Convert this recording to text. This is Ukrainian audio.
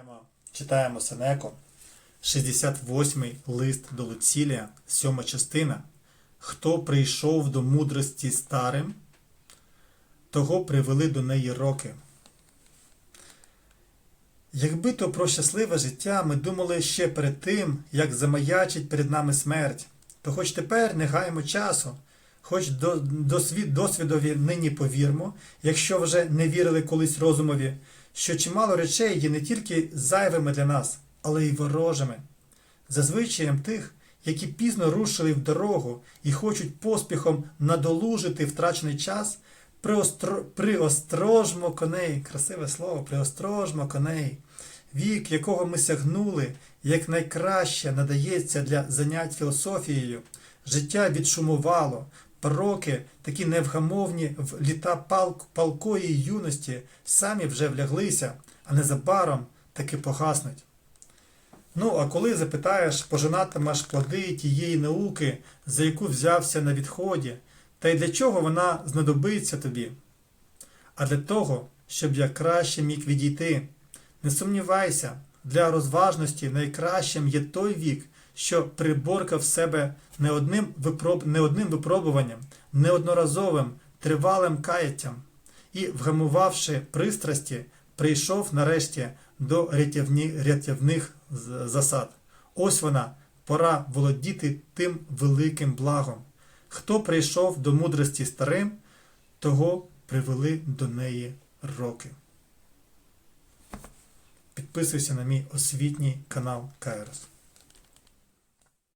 Читаємо, читаємо Сенеко, 68-й лист до Луцілія, 7 частина. Хто прийшов до мудрості старим, того привели до неї роки. Якби то про щасливе життя ми думали ще перед тим, як замаячить перед нами смерть, то хоч тепер не гаємо часу, хоч до, досвід, досвідові нині повірмо, якщо вже не вірили колись розумові, що чимало речей є не тільки зайвими для нас, але й ворожими. За звичаєм тих, які пізно рушили в дорогу і хочуть поспіхом надолужити втрачений час, приостро... приострожмо коней, красиве слово, приострожмо коней, вік, якого ми сягнули, як найкраще надається для занять філософією, життя відшумувало, Пороки, такі невгамовні в літа палк, палкої юності, самі вже вляглися, а незабаром таки погаснуть. Ну, а коли запитаєш, пожинатимеш плоди тієї науки, за яку взявся на відході, та й для чого вона знадобиться тобі? А для того, щоб я краще міг відійти. Не сумнівайся, для розважності найкращим є той вік, що приборкав себе не одним, випроб... не одним випробуванням, неодноразовим, тривалим каяттям і, вгамувавши пристрасті, прийшов нарешті до рятівні... рятівних засад. Ось вона, пора володіти тим великим благом. Хто прийшов до мудрості старим, того привели до неї роки. Підписуйся на мій освітній канал Кайрос.